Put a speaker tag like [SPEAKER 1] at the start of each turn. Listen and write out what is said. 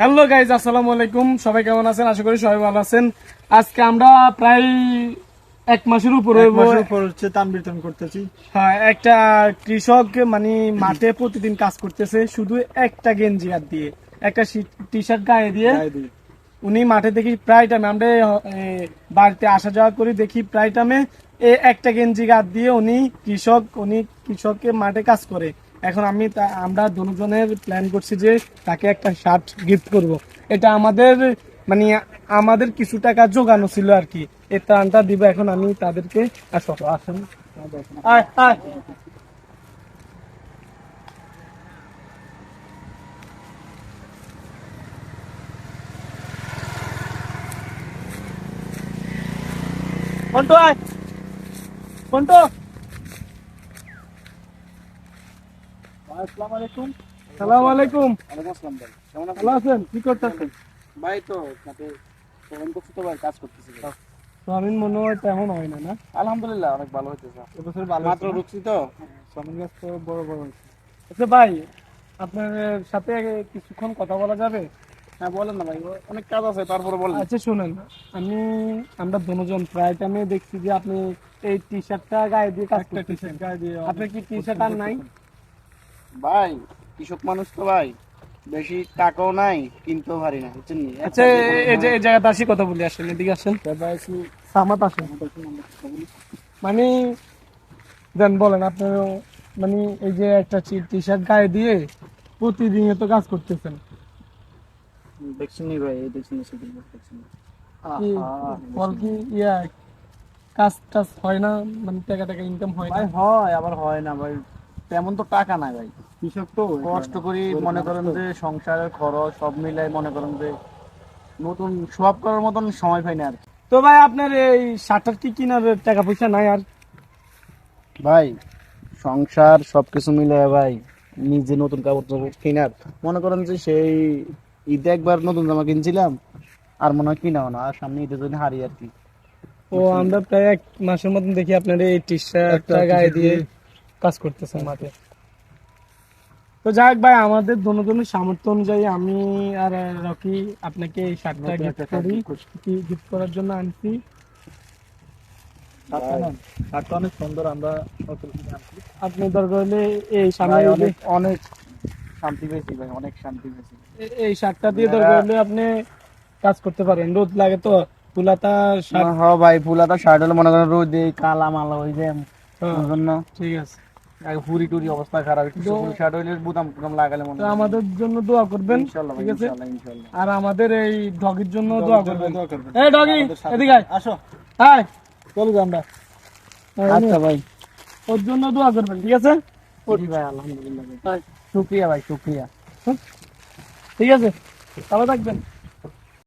[SPEAKER 1] Hello guys আসসালামু আলাইকুম। সবাই কেমন আছেন? আশা করি সবাই ভালো আছেন। আজকে আমরা প্রায় এক মাসের উপরে
[SPEAKER 2] হচ্ছে তান বিতরণ করতেছি।
[SPEAKER 1] হ্যাঁ একটা কৃষক মানে মাঠে প্রতিদিন কাজ করতেছে শুধু একটা গেঞ্জি হাত দিয়ে। একটা টি শার্ট গায়ে দিয়ে। উনি মাঠে দেখি প্রায় টাইমে আমরা বাড়িতে আসা যাওয়া করি দেখি প্রায় টাইমে একটা গেঞ্জি গাদ দিয়ে উনি কৃষক উনি কৃষককে মাঠে কাজ করে। এখন আমি আমরা দুজনের প্ল্যান করছি যে তাকে একটা শার্ট গিফট করব। এটা আমাদের মানে আমাদের কিছু টাকা জোগানো ছিল আর কি। এই ত্রাণটা দিব এখন আমি তাদেরকে। আসো আসেন। আয় আয়। আয়। মন্টু
[SPEAKER 2] আসসালামু আলাইকুম।
[SPEAKER 1] সালাম আলাইকুম।
[SPEAKER 2] ওয়ালাইকুম আসসালাম ভাই কেমন আছেন
[SPEAKER 1] ভালো আছেন? কি করতেছেন?
[SPEAKER 2] ভাই তো সাথে ফোন করছি তো ভাই কাজ করতেছি।
[SPEAKER 1] সোয়াবিন মনে হয় তেমন হয় না না?
[SPEAKER 2] আলহামদুলিল্লাহ অনেক ভালো হইতেছে।
[SPEAKER 1] এবছর ভালো
[SPEAKER 2] মাত্র
[SPEAKER 1] হয়েছে
[SPEAKER 2] তো। শ্রমিক গাছ তো বড় বড় হয়েছে
[SPEAKER 1] আচ্ছা ভাই আপনার সাথে কিছুক্ষণ কথা বলা যাবে?
[SPEAKER 2] হ্যাঁ বলেন না ভাই অনেক কাজ আছে তারপরে বলেন।
[SPEAKER 1] আচ্ছা শুনেন। আমি আমরা দুজন প্রায় টাইমে দেখছি যে আপনি এই টি শার্টটা গায়ে দিয়ে কাজ করতেছেন।
[SPEAKER 2] গায়ে দিয়ে
[SPEAKER 1] আপনার কি টি শার্ট আর নাই?
[SPEAKER 2] ভাই কৃষক মানুষ তো ভাই। বেশি টাকাও নাই কিনতেও পারি না বুঝছেন
[SPEAKER 1] আচ্ছা এই যে এই জায়গাতে আসি কথা বলি আসেন এদিকে আসেন। সামাত আসেন। মানে দেন বলেন আপনার মানে এই যে একটা টি শার্ট গায়ে দিয়ে প্রতিদিন তো কাজ করতেছেন।
[SPEAKER 2] দেখছেন ভাই এই দেখছেন সেদিন দেখছেন
[SPEAKER 1] ফল কি ইয়া কাজ টাজ হয় না মানে টাকা টাকা ইনকাম হয় না?
[SPEAKER 2] ভাই হয় আবার হয় না ভাই। তেমন তো টাকা নাই ভাই।
[SPEAKER 1] কৃষক তো
[SPEAKER 2] কষ্ট করি মনে করেন যে সংসারের খরচ সব মিলাই মনে করেন যে নতুন সব করার মতন সময় পাই না আর
[SPEAKER 1] তো ভাই আপনার এই শার্টার কি কিনার টাকা পয়সা নাই আর?
[SPEAKER 2] ভাই সংসার সবকিছু মিলে ভাই নিজে নতুন কাপড় চাপড় কেনার। মনে করেন যে সেই ঈদে একবার নতুন জামা কিনছিলাম আর মনে হয় কিনা না আর সামনে ঈদের জন্য হারি আর কি।
[SPEAKER 1] ও আমরা প্রায় এক মাসের মতন দেখি আপনার এই টি শার্টটা
[SPEAKER 2] একটা
[SPEAKER 1] গায়ে দিয়ে- কাজ করতেছেন মাঠে তো যাই ভাই আমাদের দুজনের সামর্থ্য অনুযায়ী আমি আর রকি আপনাকে এই শার্টটা গিফট করি। কি গিফট করার জন্য আনছি?
[SPEAKER 2] শার্টটা অনেক সুন্দর আমরা।
[SPEAKER 1] আপনি দরকার হলে এই সামনে
[SPEAKER 2] অনেক অনেক শান্তি পেয়েছি ভাই অনেক শান্তি পেয়েছি।
[SPEAKER 1] এই শার্টটা দিয়ে দরকার হলে আপনি কাজ করতে পারেন। রোদ লাগে তো তুলাতা শার্ট
[SPEAKER 2] হ্যাঁ ভাই ফুলাতা শার্ট হলে মনে করেন রোদ এই কালা মালা হয়ে যায়
[SPEAKER 1] হ্যাঁ, ঠিক আছে।
[SPEAKER 2] ফুরি টুরি অবস্থা খারাপ একটু শার্ট হইলে বুতাম টুতাম লাগালে মনে
[SPEAKER 1] আমাদের জন্য দোয়া করবেন
[SPEAKER 2] ইনশাআল্লাহ
[SPEAKER 1] ঠিক আছে?
[SPEAKER 2] ইনশাআল্লাহ, ইনশাআল্লাহ।
[SPEAKER 1] আর আমাদের এই ডগির জন্য দোয়া করবেন। এই ডগি এদিকে আয়।
[SPEAKER 2] আসো।
[SPEAKER 1] হাই চলো আমরা।
[SPEAKER 2] আচ্ছা ভাই।
[SPEAKER 1] ওর জন্য দোয়া করবেন ঠিক আছে?
[SPEAKER 2] জি ভাই আলহামদুলিল্লাহ। ভাই।
[SPEAKER 1] হাই,
[SPEAKER 2] শুক্রিয়া ভাই শুক্রিয়া।
[SPEAKER 1] ঠিক আছে ভালো থাকবেন।